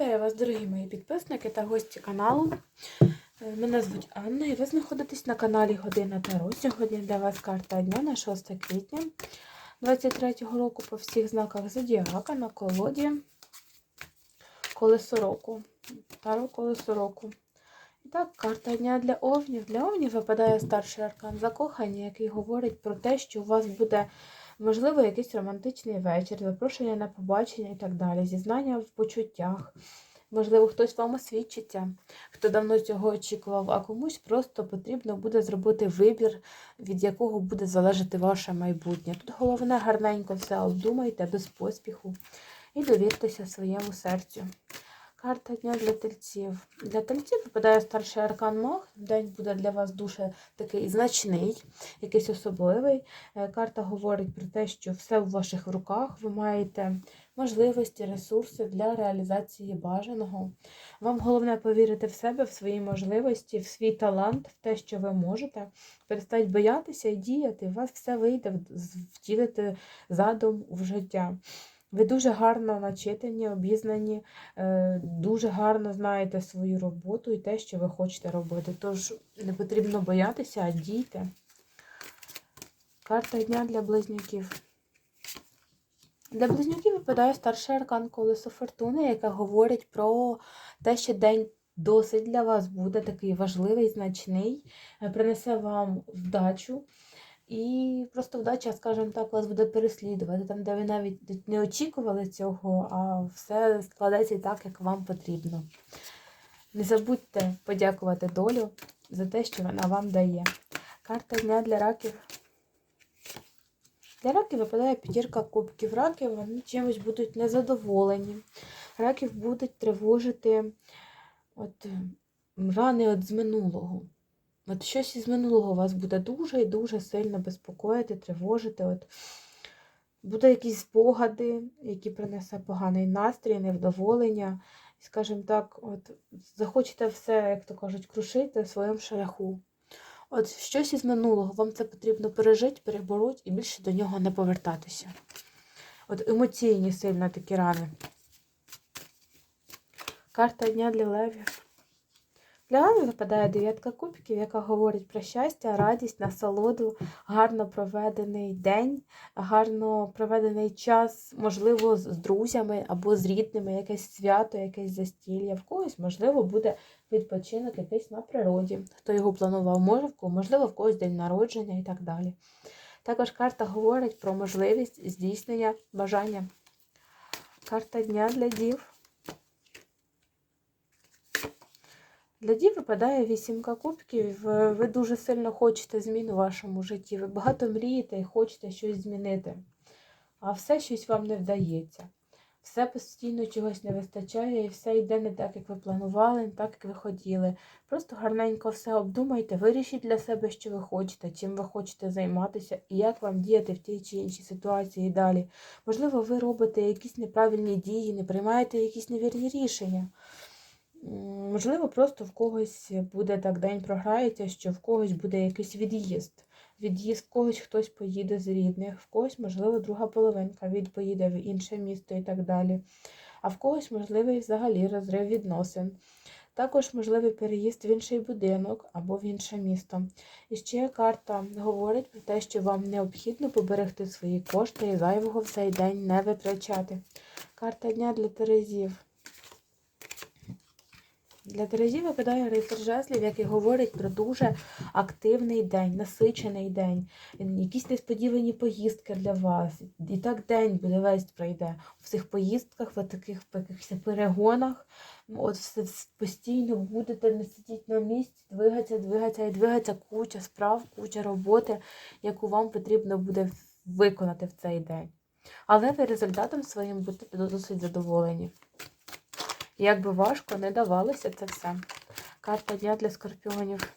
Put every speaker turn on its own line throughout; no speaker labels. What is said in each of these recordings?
Вітаю вас, дорогі мої підписники та гості каналу. Е, Мене звуть Анна і ви знаходитесь на каналі Година Таро. Сьогодні для вас карта дня на 6 квітня 2023 року по всіх знаках Зодіака на колоді Колесо року. Таро Колесо року. І так, карта дня для овнів. Для овнів випадає старший аркан закохання, який говорить про те, що у вас буде Можливо, якийсь романтичний вечір, запрошення на побачення і так далі, зізнання в почуттях. Можливо, хтось вам освідчиться, хто давно цього очікував, а комусь просто потрібно буде зробити вибір, від якого буде залежати ваше майбутнє. Тут головне гарненько все обдумайте без поспіху і довіртеся своєму серцю. Карта дня для тельців. Для тельців випадає старший аркан Маг. День буде для вас дуже такий значний, якийсь особливий. Е, Карта говорить про те, що все в ваших руках, ви маєте можливості, ресурси для реалізації бажаного. Вам головне повірити в себе, в свої можливості, в свій талант, в те, що ви можете. Перестать боятися і діяти. У вас все вийде втілити задум в життя. Ви дуже гарно начитані, обізнані, е, дуже гарно знаєте свою роботу і те, що ви хочете робити. Тож не потрібно боятися, а дійте. Карта дня для близнюків. Для близнюків випадає старший аркан колесо фортуни, яка говорить про те, що день досить для вас буде такий важливий, значний, е, принесе вам вдачу. І просто вдача, скажімо так, вас буде переслідувати, там, де ви навіть не очікували цього, а все складеться так, як вам потрібно. Не забудьте подякувати долю за те, що вона вам дає. Карта дня для раків. Для раків випадає п'ятірка кубків. Раки вони чимось будуть незадоволені. Раків будуть тривожити от, рани от з минулого. От щось із минулого вас буде дуже і дуже сильно безпокоїти, тривожити. От Буде якісь спогади, які принесе поганий настрій, невдоволення. І, скажімо так, от захочете все, як то кажуть, крушити в своєму шляху. От щось із минулого, вам це потрібно пережити, перебороть і більше до нього не повертатися. От емоційні сильно такі рани. Карта дня для левів. Для Лани випадає дев'ятка кубків, яка говорить про щастя, радість, насолоду, гарно проведений день, гарно проведений час, можливо, з друзями або з рідними, якесь свято, якесь застілля. В когось, можливо, буде відпочинок якийсь на природі. Хто його планував, може, можливо, в когось день народження і так далі. Також карта говорить про можливість здійснення бажання. Карта дня для дів. Для дів випадає вісімка кубків. Ви дуже сильно хочете змін у вашому житті. Ви багато мрієте і хочете щось змінити. А все щось вам не вдається. Все постійно чогось не вистачає, і все йде не так, як ви планували, не так, як ви хотіли. Просто гарненько все обдумайте, вирішіть для себе, що ви хочете, чим ви хочете займатися і як вам діяти в тій чи іншій ситуації далі. Можливо, ви робите якісь неправильні дії, не приймаєте якісь невірні рішення. Можливо, просто в когось буде так день програється, що в когось буде якийсь від'їзд. Від'їзд в когось хтось поїде з рідних, в когось, можливо, друга половинка від поїде в інше місто і так далі. А в когось можливий взагалі розрив відносин. Також можливий переїзд в інший будинок або в інше місто. І ще карта говорить про те, що вам необхідно поберегти свої кошти і зайвого в цей день не витрачати. Карта дня для Терезів. Для Терезі випадає рицар жезлів, який говорить про дуже активний день, насичений день, якісь несподівані поїздки для вас. І так день буде весь пройде. В цих поїздках, в таких якихось перегонах, от все постійно будете не сидіти на місці, двигатися, двигатися і двигатися куча справ, куча роботи, яку вам потрібно буде виконати в цей день. Але ви результатом своїм будете досить задоволені. Як би важко не давалося це все. Карта дня для скорпіонів.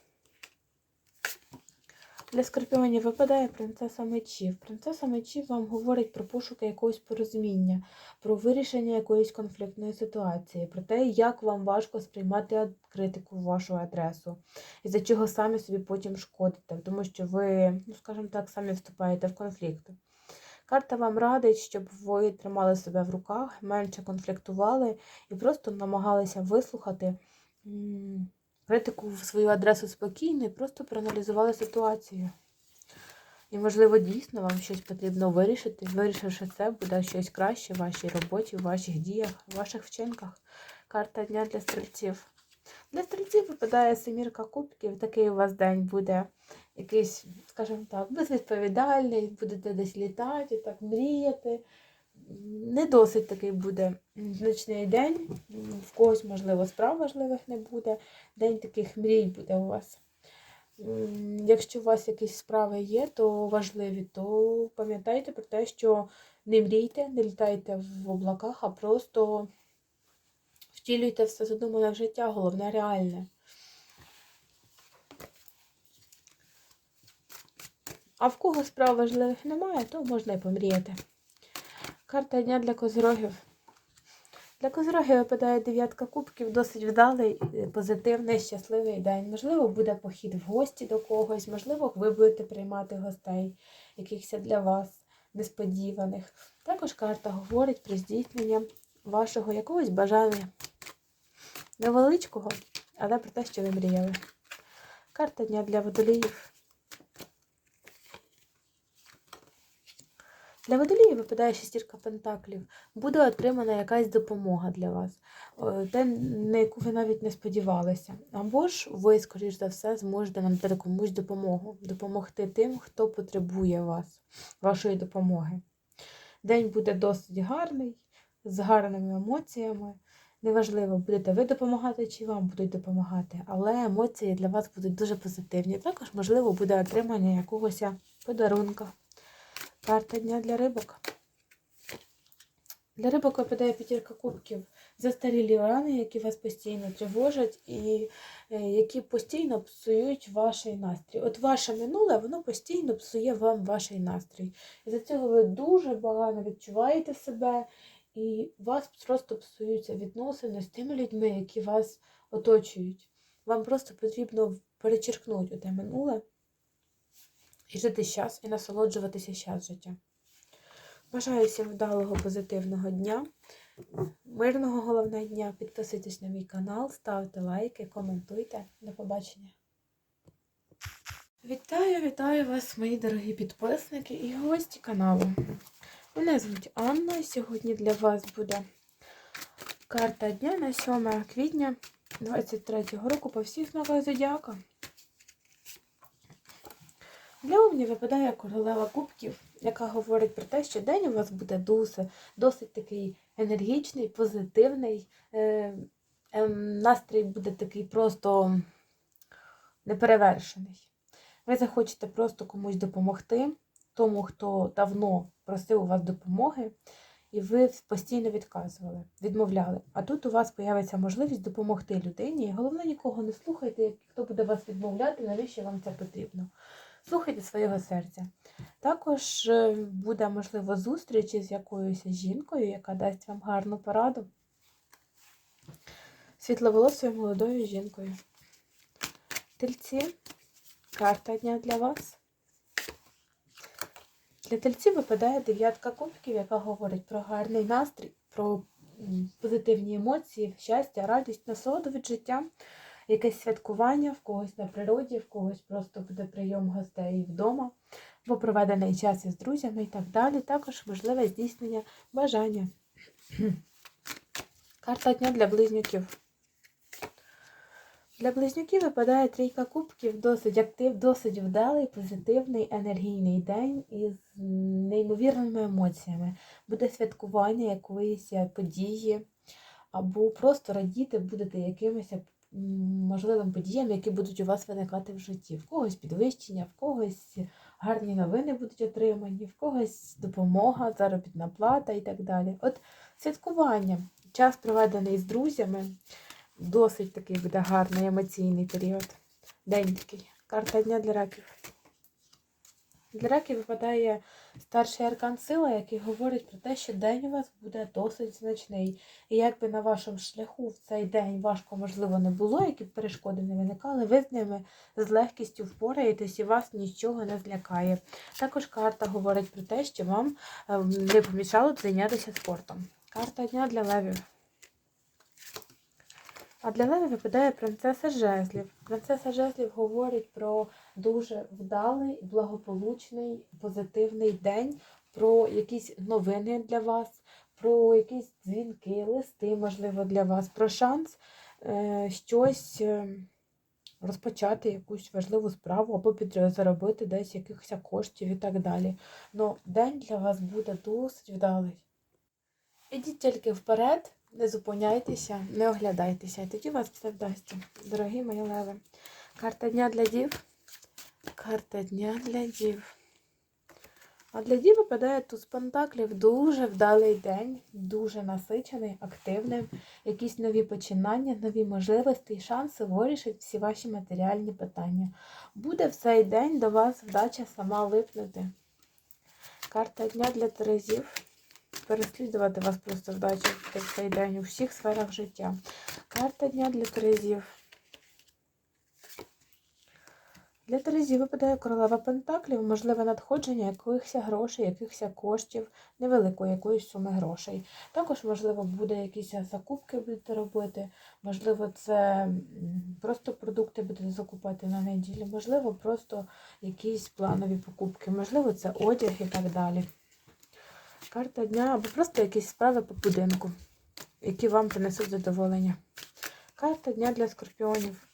Для скорпіонів випадає принцеса мечів. Принцеса мечів вам говорить про пошуки якогось порозуміння, про вирішення якоїсь конфліктної ситуації, про те, як вам важко сприймати критику в вашу адресу, і за чого самі собі потім шкодите, тому що ви, ну скажімо так, самі вступаєте в конфлікт. Карта вам радить, щоб ви тримали себе в руках, менше конфліктували і просто намагалися вислухати критику в свою адресу спокійно і просто проаналізували ситуацію. І, можливо, дійсно вам щось потрібно вирішити. Вирішивши це, буде щось краще в вашій роботі, в ваших діях, в ваших вчинках. Карта дня для стрільців. Для стрільців випадає семірка кубків. Такий у вас день буде якийсь, скажімо так, безвідповідальний, будете десь літати, так мріяти. Не досить такий буде значний день. В когось, можливо, справ важливих не буде. День таких мрій буде у вас. Якщо у вас якісь справи є, то важливі, то пам'ятайте про те, що не мрійте, не літайте в облаках, а просто втілюйте все задумане в життя, головне реальне. А в кого справ важливих немає, то можна і помріяти. Карта дня для козирогів. Для козирогів випадає дев'ятка кубків, досить вдалий, е, позитивний, щасливий день. Можливо, буде похід в гості до когось, можливо, ви будете приймати гостей, якихось для вас несподіваних. Також карта говорить про здійснення вашого якогось бажання. Невеличкого, але про те, що ви мріяли. Карта дня для водоліїв. Для водолії випадає шестірка пентаклів. Буде отримана якась допомога для вас, е, те, на яку ви навіть не сподівалися. Або ж ви, скоріш за все, зможете надати комусь допомогу, допомогти тим, хто потребує вас, вашої допомоги. День буде досить гарний, з гарними емоціями. Неважливо, будете ви допомагати чи вам будуть допомагати, але емоції для вас будуть дуже позитивні. Також, можливо, буде отримання якогось подарунка. Карта дня для рибок. Для рибок випадає п'ятірка кубків. Застарілі рани, які вас постійно тривожать і е, які постійно псують ваш настрій. От ваше минуле, воно постійно псує вам ваш настрій. І за цього ви дуже багато відчуваєте себе, і вас просто псуються відносини з тими людьми, які вас оточують. Вам просто потрібно перечеркнути те минуле і жити щас, і насолоджуватися щас життя. Бажаю всім вдалого, позитивного дня, мирного головного дня. Підписуйтесь на мій канал, ставте лайки, коментуйте. До побачення. Вітаю, вітаю вас, мої дорогі підписники і гості каналу. Мене звуть Анна. і Сьогодні для вас буде карта дня на 7 квітня 2023 року по всіх знаках зодіака. Для овнів випадає королева кубків, яка говорить про те, що день у вас буде досить, досить такий енергічний, позитивний. Е, е, настрій буде такий просто неперевершений. Ви захочете просто комусь допомогти, тому, хто давно просив у вас допомоги, і ви постійно відказували, відмовляли. А тут у вас з'явиться можливість допомогти людині. І головне, нікого не слухайте, хто буде вас відмовляти, навіщо вам це потрібно. Слухайте свого серця. Також е, буде, можливо, зустріч із якоюсь жінкою, яка дасть вам гарну пораду. Світловолосою молодою жінкою. Тельці. Карта дня для вас. Для тельців випадає дев'ятка кубків, яка говорить про гарний настрій, про позитивні емоції, щастя, радість, насолоду від життя якесь святкування в когось на природі, в когось просто буде прийом гостей вдома, або проведений час із друзями і так далі. Також можливе здійснення бажання. Карта дня для близнюків. Для близнюків випадає трійка кубків, досить актив, досить вдалий, позитивний, енергійний день із неймовірними емоціями. Буде святкування якоїсь події, або просто радіти будете якимось можливим подіям, які будуть у вас виникати в житті. В когось підвищення, в когось гарні новини будуть отримані, в когось допомога, заробітна плата і так далі. От святкування, час проведений з друзями, досить такий буде гарний емоційний період. День такий. Карта дня для раків. Для раків випадає старший аркан сила, який говорить про те, що день у вас буде досить значний. І якби на вашому шляху в цей день важко, можливо, не було, які б перешкоди не виникали, ви з ними з легкістю впораєтесь і вас нічого не злякає. Також карта говорить про те, що вам ем, не помішало б зайнятися спортом. Карта дня для левів. А для левів випадає принцеса жезлів. Принцеса жезлів говорить про дуже вдалий, благополучний, позитивний день, про якісь новини для вас, про якісь дзвінки, листи, можливо, для вас, про шанс е, щось е, розпочати, якусь важливу справу або підзаробити десь якихось коштів і так далі. Ну, день для вас буде досить вдалий. Ідіть тільки вперед, не зупиняйтеся, не оглядайтеся, і тоді вас все вдасться. Дорогі мої леви. Карта дня для дів. Карта дня для дів. А для дів випадає туз пентаклів дуже вдалий день, дуже насичений, активним, якісь нові починання, нові можливості і шанси вирішити всі ваші матеріальні питання. Буде в цей день до вас вдача сама липнути. Карта дня для терезів. Переслідувати вас просто вдача в цей день у всіх сферах життя. Карта дня для терезів. Для Терезі випадає королева Пентаклів, можливе надходження якихось грошей, якихось коштів, невеликої якоїсь суми грошей. Також, можливо, буде якісь закупки будете робити, можливо, це просто продукти будете закупати на неділю, можливо, просто якісь планові покупки, можливо, це одяг і так далі. Карта дня або просто якісь справи по будинку, які вам принесуть задоволення. Карта дня для скорпіонів.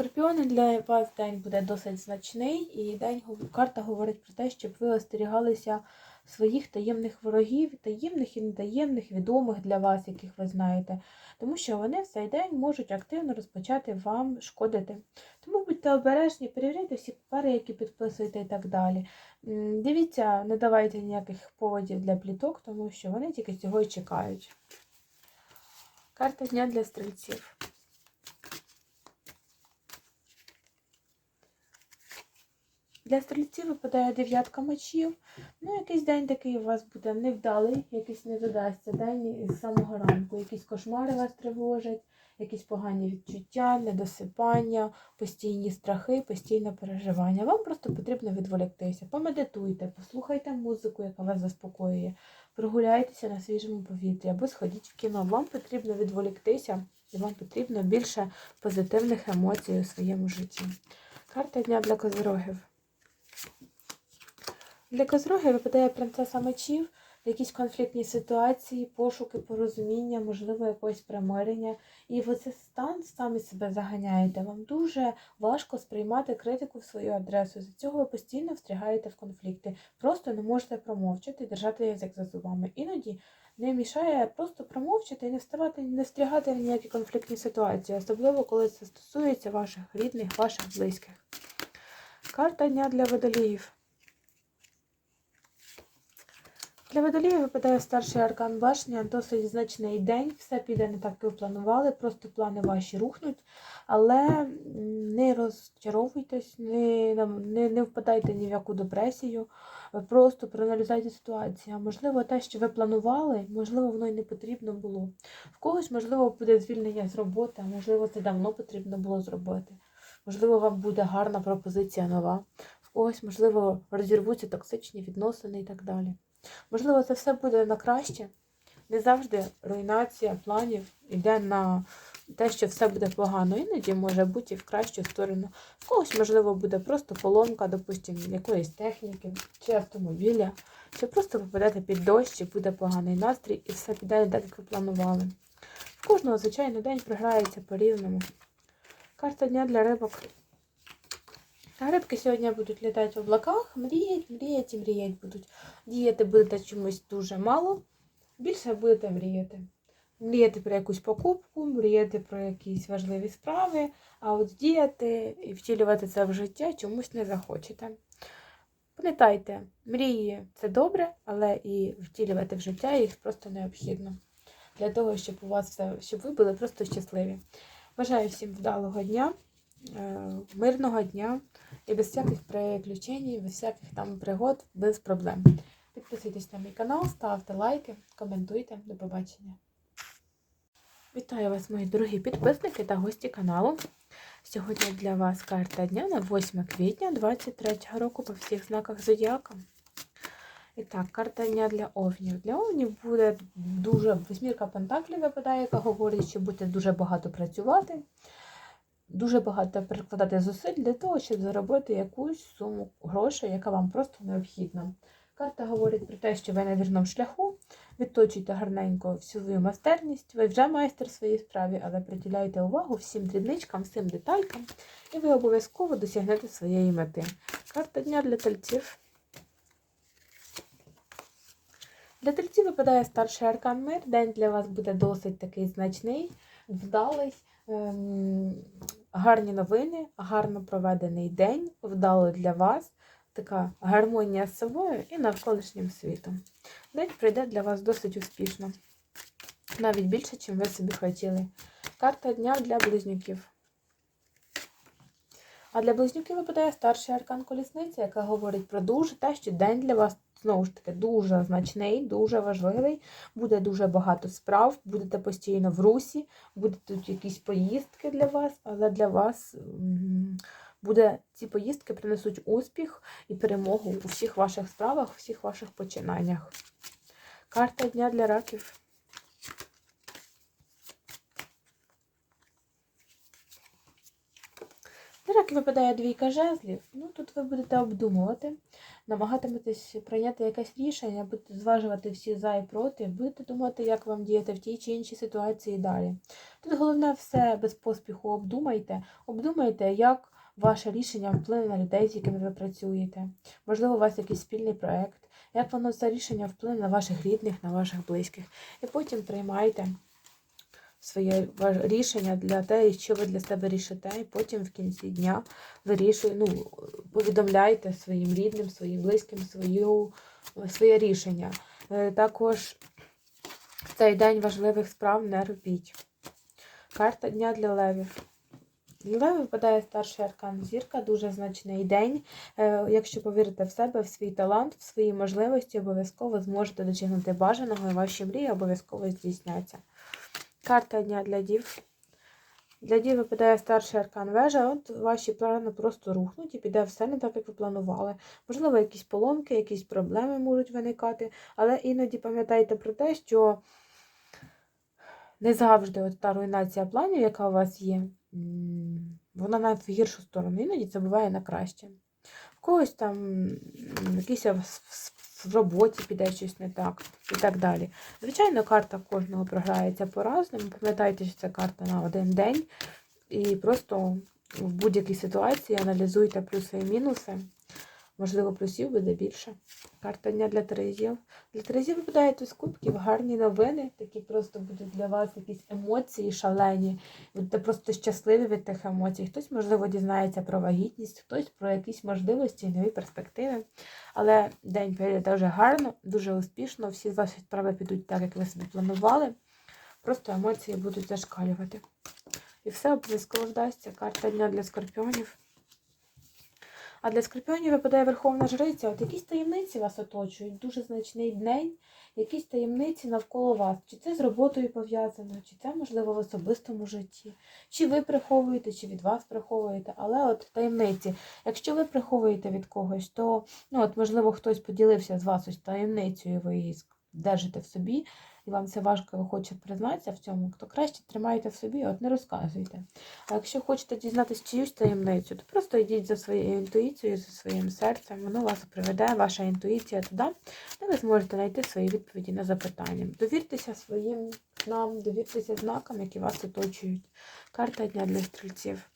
Скорпіони для вас день буде досить значний, і день карта говорить про те, щоб ви остерігалися своїх таємних ворогів, таємних і нетаємних, відомих для вас, яких ви знаєте, тому що вони в цей день можуть активно розпочати вам шкодити. Тому будьте обережні, перевіряйте всі папери, які підписуєте і так далі. Дивіться, не давайте ніяких поводів для пліток, тому що вони тільки цього і чекають. Карта дня для стрільців. Для стрільців випадає дев'ятка мечів. Ну, якийсь день такий у вас буде невдалий, якийсь не додасться день із самого ранку. Якісь кошмари вас тривожать, якісь погані відчуття, недосипання, постійні страхи, постійне переживання. Вам просто потрібно відволіктися. Помедитуйте, послухайте музику, яка вас заспокоює, прогуляйтеся на свіжому повітрі або сходіть в кіно. Вам потрібно відволіктися і вам потрібно більше позитивних емоцій у своєму житті. Карта дня для козирогів. Для Козроги випадає принцеса мечів, якісь конфліктні ситуації, пошуки, порозуміння, можливо, якогось примирення. І ви цей стан самі себе заганяєте. Вам дуже важко сприймати критику в свою адресу. З цього ви постійно встрягаєте в конфлікти. Просто не можете промовчати, держати язик за зубами. Іноді не мішає просто промовчати і не вставати, не встрягати в ніякі конфліктні ситуації, особливо коли це стосується ваших рідних, ваших близьких. Карта дня для водоліїв. Для водоліїв випадає старший аркан башня, досить значний день, все піде не так, як ви планували, просто плани ваші рухнуть, але не розчаровуйтесь, не, не, не впадайте ні в яку депресію, просто проаналізуйте ситуацію. Можливо, те, що ви планували, можливо, воно й не потрібно було. В когось, можливо, буде звільнення з роботи, а можливо, це давно потрібно було зробити. Можливо, вам буде гарна пропозиція нова. В когось, можливо, розірвуться токсичні відносини і так далі. Можливо, це все буде на краще. Не завжди руйнація планів йде на те, що все буде погано. Іноді може бути і в кращу сторону. В когось, можливо, буде просто поломка, допустимо, якоїсь техніки чи автомобіля, чи просто попадете під дощ, і буде поганий настрій, і все піде не так, як ви планували. В кожного, звичайно, день програється по-різному. Карта дня для рибок. А сьогодні будуть літати в облаках, мріять, мріять і мріять будуть. Діяти будете чомусь дуже мало, більше будете мріяти. Мріяти про якусь покупку, мріяти про якісь важливі справи, а от діяти і втілювати це в життя чомусь не захочете. Пам'ятайте, мрії це добре, але і втілювати в життя їх просто необхідно. Для того, щоб у вас все, щоб ви були просто щасливі. Бажаю всім вдалого дня. Е, мирного дня і без всяких приключень, без всяких там пригод, без проблем. Підписуйтесь на мій канал, ставте лайки, коментуйте. До побачення. Вітаю вас, мої дорогі підписники та гості каналу. Сьогодні для вас карта дня на 8 квітня 2023 року по всіх знаках зодіака. І так, карта дня для овнів. Для овнів буде дуже восьмірка пентаклів випадає, яка говорить, що будете дуже багато працювати, дуже багато прикладати зусиль для того, щоб заробити якусь суму грошей, яка вам просто необхідна. Карта говорить про те, що ви на вірному шляху, відточуйте гарненько всю свою майстерність, ви вже майстер своїй справі, але приділяйте увагу всім дрібничкам, всім деталькам, і ви обов'язково досягнете своєї мети. Карта дня для тельців. Для тельців випадає старший аркан мир. День для вас буде досить такий значний, вдалий, ем, гарні новини, гарно проведений день, вдало для вас. Така гармонія з собою і навколишнім світом. День прийде для вас досить успішно. Навіть більше, ніж ви собі хотіли. Карта дня для близнюків. А для близнюків випадає старший аркан колісниця, яка говорить про дуже те, що день для вас знову ж таки дуже значний, дуже важливий. Буде дуже багато справ, будете постійно в русі, будуть тут якісь поїздки для вас, але для вас буде ці поїздки принесуть успіх і перемогу у всіх ваших справах, у всіх ваших починаннях. Карта дня для раків. Для раків випадає двійка жезлів. Ну, тут ви будете обдумувати, намагатиметесь прийняти якесь рішення, будете зважувати всі за і проти, будете думати, як вам діяти в тій чи іншій ситуації далі. Тут головне все без поспіху обдумайте, обдумайте, як ваше рішення вплине на людей, з якими ви працюєте. Можливо, у вас якийсь спільний проєкт, як воно це рішення вплине на ваших рідних, на ваших близьких. І потім приймайте своє рішення для те, що ви для себе рішите, і потім в кінці дня вирішує, ну, повідомляйте своїм рідним, своїм близьким свою, своє рішення. Е, Також цей день важливих справ не робіть. Карта дня для левів. Для левів випадає старший аркан зірка, дуже значний день. Е, Якщо повірите в себе, в свій талант, в свої можливості, обов'язково зможете досягнути бажаного і ваші мрії обов'язково здійсняться. Карта дня для дів. Для дів випадає старший аркан вежа, от ваші плани просто рухнуть і піде все не так, як ви планували. Можливо, якісь поломки, якісь проблеми можуть виникати, але іноді пам'ятайте про те, що не завжди от та руйнація планів, яка у вас є, вона навіть в гіршу сторону. Іноді це буває на краще. В когось там м, якийсь в- роботі піде щось не так і так далі. Звичайно, карта кожного програється по-разному. Пам'ятайте, що це карта на один день. І просто в будь-якій ситуації аналізуйте плюси і мінуси. Можливо, плюсів буде більше. Карта дня для Терезів. Для Терезів випадає з кубків, гарні новини, такі просто будуть для вас якісь емоції шалені. Будете просто щасливі від тих емоцій. Хтось, можливо, дізнається про вагітність, хтось про якісь можливості і нові перспективи. Але день прийде дуже гарно, дуже успішно. Всі ваші справи підуть так, як ви собі планували. Просто емоції будуть зашкалювати. І все обов'язково вдасться. Карта дня для скорпіонів. А для скорпіонів випадає Верховна Жриця. От якісь таємниці вас оточують, дуже значний день, якісь таємниці навколо вас. Чи це з роботою пов'язано, чи це, можливо, в особистому житті, чи ви приховуєте, чи від вас приховуєте. Але от таємниці. Якщо ви приховуєте від когось, то ну, от, можливо, хтось поділився з вас ось таємницею, ви її держите в собі, вам це важко ви хочете признатися в цьому, то краще тримайте в собі, от не розказуйте. А якщо хочете дізнатися чиюсь таємницю, то просто йдіть за своєю інтуїцією, за своїм серцем, воно вас приведе, ваша інтуїція туди, де ви зможете знайти свої відповіді на запитання. Довіртеся своїм снам, довіртеся знакам, які вас оточують. Карта дня для стрільців.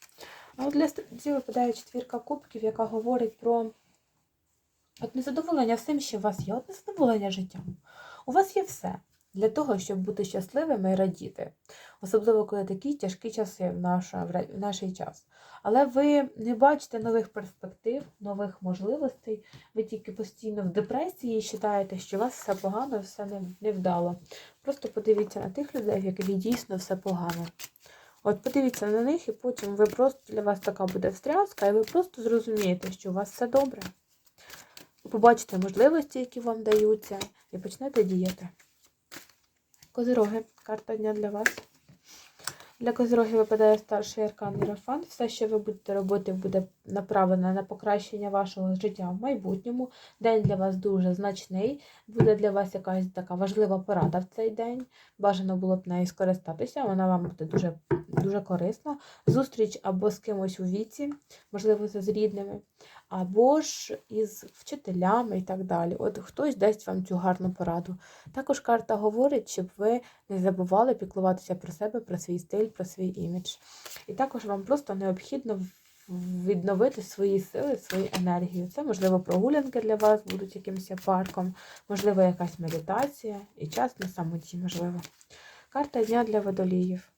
А от для стрільців випадає четвірка кубків, яка говорить про от незадоволення всім, що у вас є, от незадоволення життям. У вас є все для того, щоб бути щасливими і радіти. Особливо, коли такі тяжкі часи в, наша, в наш час. Але ви не бачите нових перспектив, нових можливостей. Ви тільки постійно в депресії і вважаєте, що у вас все погано, все не- невдало. Просто подивіться на тих людей, в яких дійсно все погано. От подивіться на них, і потім ви просто для вас така буде встряска, і ви просто зрозумієте, що у вас все добре. Побачите можливості, які вам даються, і почнете діяти. Козироги, карта дня для вас. Для козирогів випадає старший аркан Єрофан. Все, що ви будете робити, буде направлено на покращення вашого життя в майбутньому. День для вас дуже значний. Буде для вас якась така важлива порада в цей день. Бажано було б нею скористатися. Вона вам буде дуже, дуже корисна. Зустріч або з кимось у віці, можливо, з рідними, або ж із вчителями і так далі. От хтось дасть вам цю гарну пораду. Також карта говорить, щоб ви не забували піклуватися про себе, про свій стиль, про свій імідж. І також вам просто необхідно відновити свої сили, свою енергію. Це, можливо, прогулянки для вас будуть якимось парком, можливо, якась медитація і час на самоті, можливо. Карта дня для водоліїв.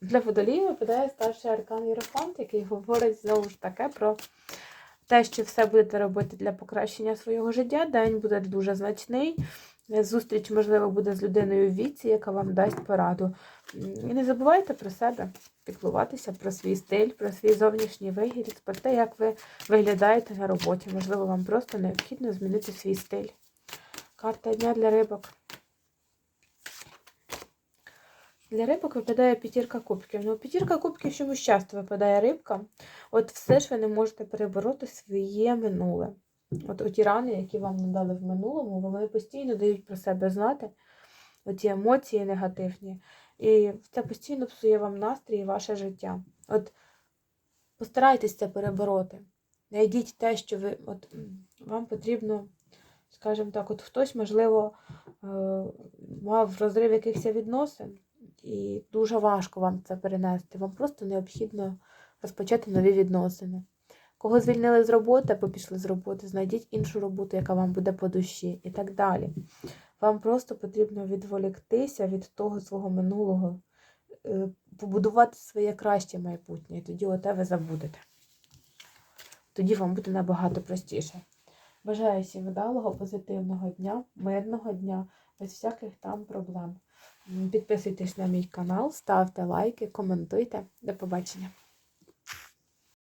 Для водоліїв випадає старший аркан Єрофант, який говорить знову ж таки про те, що все будете робити для покращення свого життя. День буде дуже значний. Зустріч, можливо, буде з людиною в віці, яка вам дасть пораду. І не забувайте про себе, піклуватися про свій стиль, про свій зовнішній вигляд, про те, як ви виглядаєте на роботі. Можливо, вам просто необхідно змінити свій стиль. Карта дня для рибок. Для рибок випадає п'ятірка кубків. Ну, п'ятірка кубків чомусь часто випадає рибка. От все ж ви не можете перебороти своє минуле. От оті рани, які вам надали в минулому, вони постійно дають про себе знати, оті емоції негативні. І це постійно псує вам настрій і ваше життя. От постарайтесь це перебороти. Найдіть те, що ви, от, вам потрібно, скажімо так, от хтось, можливо, е, мав розрив якихось відносин, і дуже важко вам це перенести. Вам просто необхідно розпочати нові відносини. Кого звільнили з роботи або пішли з роботи, знайдіть іншу роботу, яка вам буде по душі, і так далі. Вам просто потрібно відволіктися від того свого минулого, е, побудувати своє краще майбутнє, і тоді оте ви забудете. Тоді вам буде набагато простіше. Бажаю всім вдалого, позитивного дня, мирного дня, без всяких там проблем. Підписуйтесь на мій канал, ставте лайки, коментуйте. До побачення.